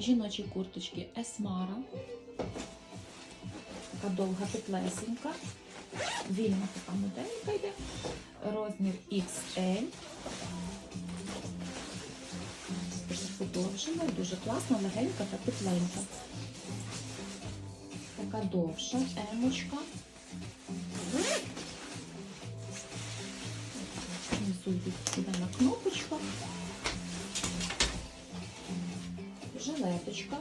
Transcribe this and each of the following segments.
жіночі курточки Есмара. Така довга теплесенька. Вільна така моделька йде. Розмір XL. Подовжена, дуже класна, легенька та тепленька. Така довша емочка. Внизу йде на кнопочка. Жилеточка.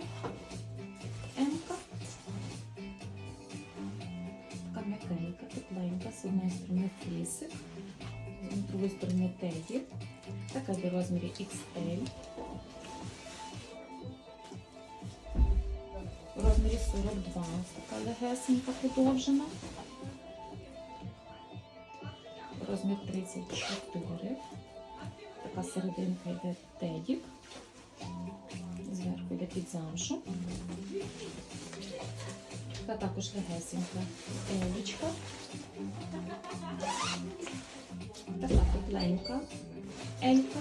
Емка. Така м'якенька, тепленька, з одної сторони флісик, з другої сторони теді. Така в розмірі XL. В розмірі 42, така легесенька подовжена. Розмір 34. Така серединка йде тедік. Під замшу. Така також легесенька елічка. Така тепленька елька.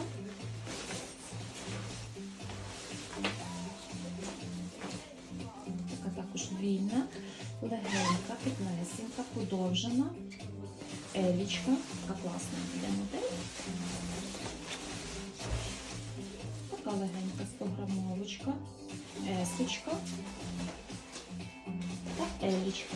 Така також вільна, легенька, теплесенька, подовжена. Елічка. Така класна буде модель. Така легенька 100 грамовочка. Есочка та елічка.